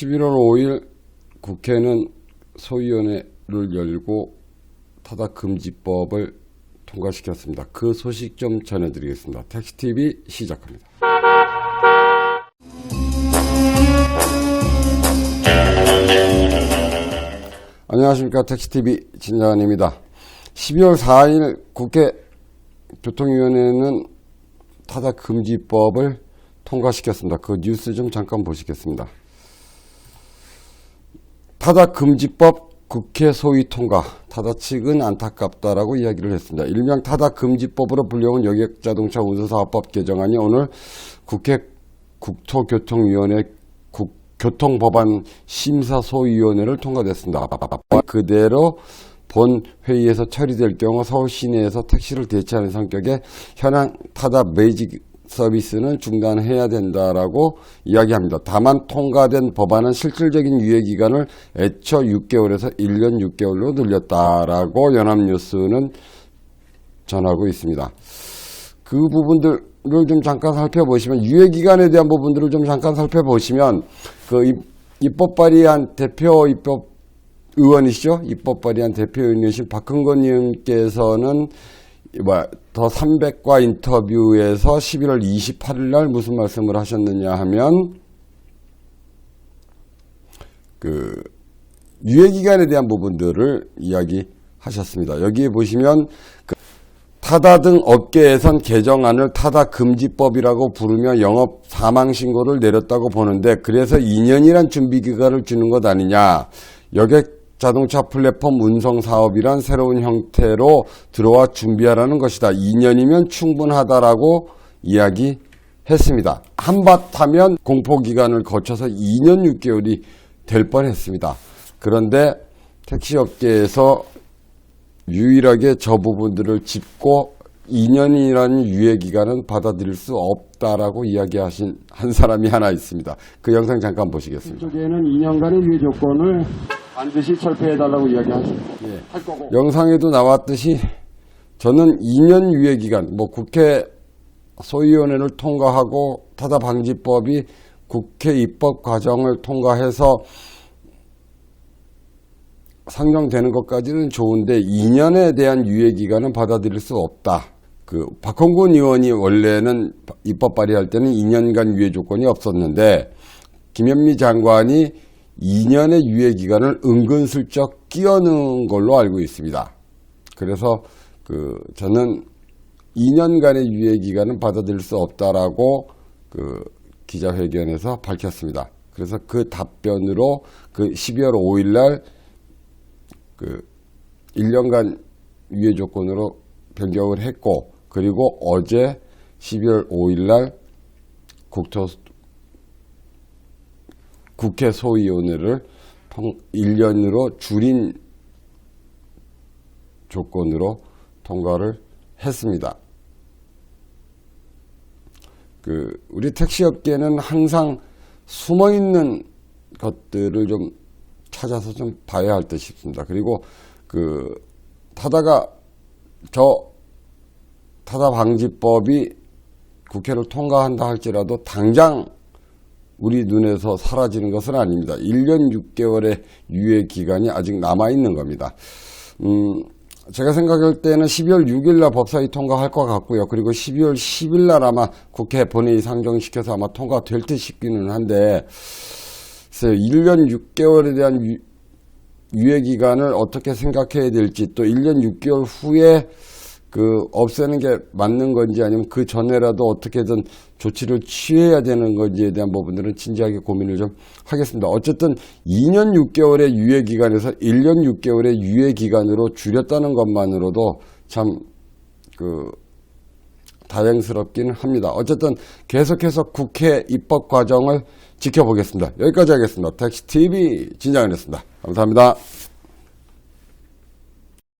11월 5일 국회는 소위원회를 열고 타다금지법을 통과시켰습니다. 그 소식 좀 전해드리겠습니다. 택시TV 시작합니다. 안녕하십니까. 택시TV 진장환입니다. 12월 4일 국회 교통위원회는 타다금지법을 통과시켰습니다. 그 뉴스 좀 잠깐 보시겠습니다. 타다금지법 국회 소위 통과. 타다 측은 안타깝다라고 이야기를 했습니다. 일명 타다 금지법으로 불려온 여객자동차 운수사업법 개정안이 오늘 국회 국토교통위원회 국, 교통법안 심사소위원회를 통과됐습니다. 그대로 본 회의에서 처리될 경우 서울 시내에서 택시를 대체하는 성격의 현행 타다 매직 서비스는 중단해야 된다라고 이야기합니다. 다만 통과된 법안은 실질적인 유예 기간을 애초 6개월에서 1년 6개월로 늘렸다라고 연합뉴스는 전하고 있습니다. 그 부분들을 좀 잠깐 살펴보시면 유예 기간에 대한 부분들을 좀 잠깐 살펴보시면 그 입, 입법 발의한 대표 입법 의원이시죠? 입법 발의한 대표 의원이신 박흥건 의원께서는 뭐, 더 300과 인터뷰에서 11월 28일 날 무슨 말씀을 하셨느냐 하면, 그, 유예 기간에 대한 부분들을 이야기하셨습니다. 여기에 보시면, 그 타다 등 업계에선 개정안을 타다 금지법이라고 부르며 영업 사망 신고를 내렸다고 보는데, 그래서 2년이란 준비 기간을 주는 것 아니냐. 여객 자동차 플랫폼 운송 사업이란 새로운 형태로 들어와 준비하라는 것이다. 2년이면 충분하다라고 이야기했습니다. 한바타면 공포기간을 거쳐서 2년 6개월이 될 뻔했습니다. 그런데 택시업계에서 유일하게 저 부분들을 짚고 2년이라는 유예 기간은 받아들일 수 없다라고 이야기하신 한 사람이 하나 있습니다. 그 영상 잠깐 보시겠습니다. 쪽에는 2년간의 유예 조건을 반드시 철폐해달라고 이야기하실 예. 할 거고 영상에도 나왔듯이 저는 2년 유예 기간, 뭐 국회 소위원회를 통과하고 타다 방지법이 국회 입법 과정을 통과해서 상정되는 것까지는 좋은데 2년에 대한 유예 기간은 받아들일 수 없다. 그 박홍근 의원이 원래는 입법 발의할 때는 2년간 유예 조건이 없었는데 김현미 장관이 2년의 유예 기간을 은근슬쩍 끼워넣은 걸로 알고 있습니다. 그래서 그 저는 2년간의 유예 기간은 받아들일 수 없다라고 그 기자회견에서 밝혔습니다. 그래서 그 답변으로 그 12월 5일 날 그 1년간 유예 조건으로 변경을 했고 그리고 어제 12월 5일 날 국토 국회 소위원회를 1년으로 줄인 조건으로 통과를 했습니다. 그 우리 택시업계는 항상 숨어 있는 것들을 좀 찾아서 좀 봐야 할 듯 싶습니다. 그리고 그 타다가 저 타다 방지법이 국회를 통과한다 할지라도 당장 우리 눈에서 사라지는 것은 아닙니다. 1년 6개월의 유예 기간이 아직 남아 있는 겁니다. 음, 제가 생각할 때는 12월 6일 날 법사위 통과할 것 같고요. 그리고 12월 10일 날 아마 국회 본회의 상정시켜서 아마 통과될 듯 싶기는 한데, 1년 6개월에 대한 유, 유예 기간을 어떻게 생각해야 될지 또 1년 6개월 후에 그 없애는 게 맞는 건지 아니면 그 전에라도 어떻게든 조치를 취해야 되는 건지에 대한 부분들은 진지하게 고민을 좀 하겠습니다. 어쨌든 2년 6개월의 유예 기간에서 1년 6개월의 유예 기간으로 줄였다는 것만으로도 참 그 다행스럽기는 합니다. 어쨌든 계속해서 국회 입법 과정을 지켜보겠습니다. 여기까지 하겠습니다. 택시 TV 진장이었습니다. 감사합니다.